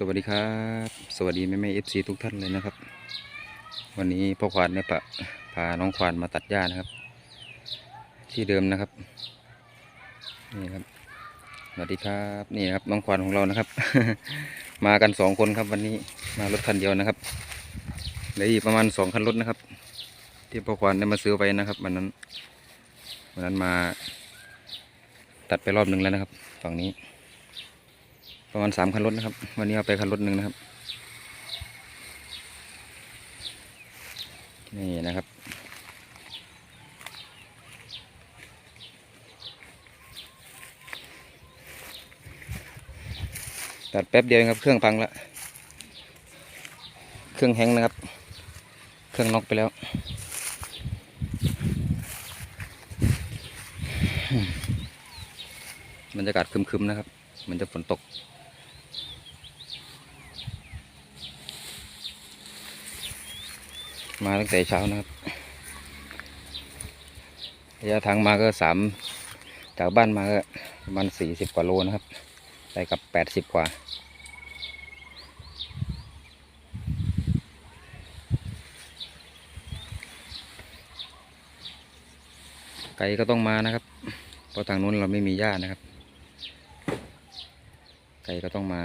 สวัสดีครับ สวัสดีแม่แม่เอฟซีทุกท่านเลยนะครับ วันนี้พ่อควานเนี่ยปะพาน้องควานมาตัดหญ้านะครับ ที่เดิมนะครับ นี่ครับสวัสดีครับนี่ครับน้องควานของเรานะครับ มากันสองคนครับ วันนี้มารถคันเดียวนะครับเหลืออีกประมาณสองคันรถนะครับ ที่พ่อควานได้มาซื้อไว้นะครับวันนั้นวันนั้นมาตัดไปรอบหนึ่งแล้วนะครับ ฝั่งนี้ ประมาณสามคันรถนะครับ วันนี้เอาไปคันรถหนึ่งนะครับ นี่นะครับ ตัดแป๊บเดียวเองครับ เครื่องพังละเครื่องแห้งนะครับ เครื่องน็อกไปแล้วบรรยากาศคึมๆนะครับมันจะฝนตก มาตั้งแต่เช้านะครับระยะทางมาก็สามจากบ้านมาก็ประมาณสี่สิบกว่าโลนะครับไปกับแปดสิบกว่าไก่ก็ต้องมานะครับ เพราะทางนู้นเราไม่มีหญ้านะครับ ไก่ก็ต้องมา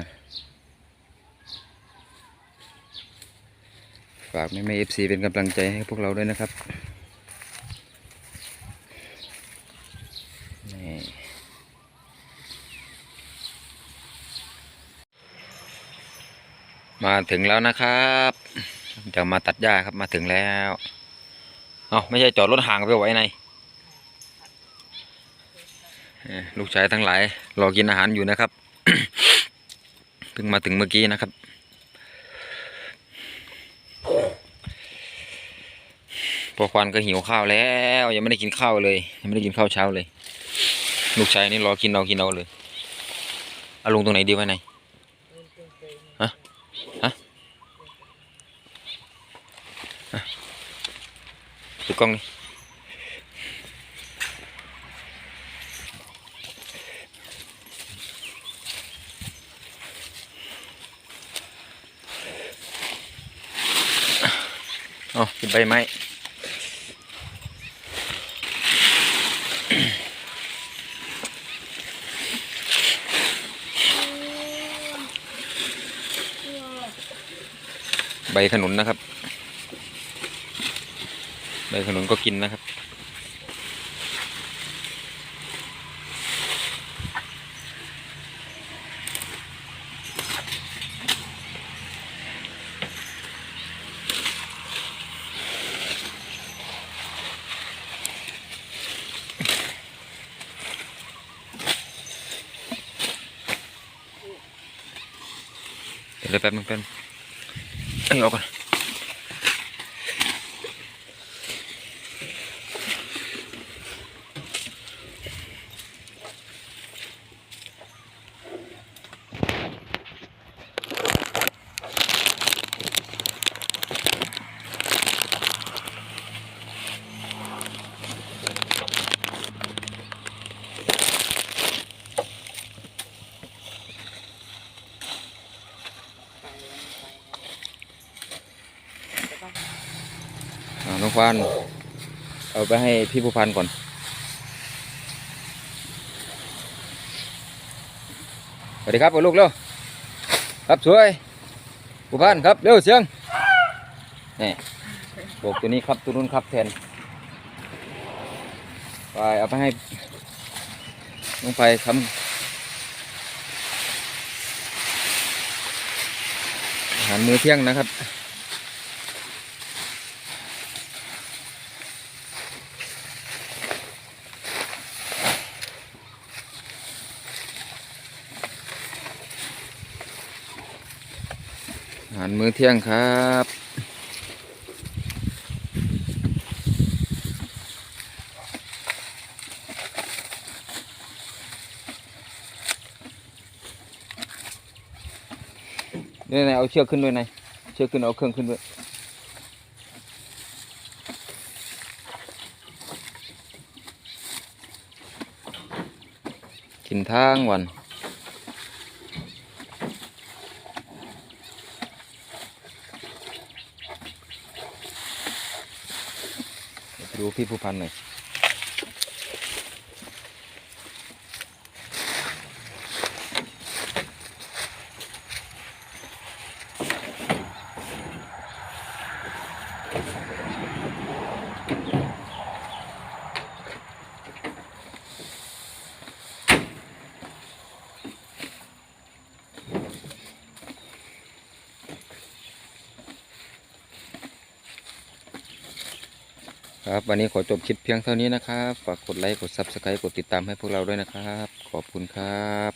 ฝากแม่แม่เอฟซีเป็นกำลังใจให้พวกเราด้วยนะครับนี่มาถึงแล้วนะครับจะมาตัดหญ้าครับมาถึงแล้วเอาไม่ใช่จอดรถห่างไปไว้ไหนลูกชายทั้งหลายรอกินอาหารอยู่นะครับ เพิ่งมาถึงเมื่อกี้นะครับ พอควันก็หิวข้าวแล้ว ยังไม่ได้กินข้าวเลยยังไม่ได้กินข้าวเช้าเลย ลูกชายนี่รอกินเอากินเอาเลยเอาลงตรงไหนดีวะไหนฮะฮะฮะดูกล้องนี่เอกินใบไม้ ใบขนุนนะครับ ใบขนุนก็กินนะครับเดี๋ ยวแป๊บนึงแป๊บนึงเอาออกก่อนอ่าน้อง ควานเอาไปให้พี่ผู้พันก่อน สวัสดีครับลูกเร็ว ครับสวยผู้พันครับเร็วเสียง นี่บอกตัวนี้ครับตัวนู้นครับแทน ไปเอาไปให้น้องไฟทำอาหารมื้อเที่ยงนะครับ อาหารมื้อเที่ยงครับนี่นายเอาเชือกขึ้นด้วยนายเชือกขึ้นเอาเครื่องขึ้นด้วยกินทั้งวัน ดูพี่ผู้พันหน่อย ครับวันนี้ขอจบคลิปเพียงเท่านี้นะครับ ฝากกดไลค์ กดซับสไครต์กดติดตามให้พวกเราด้วยนะครับ ขอบคุณครับ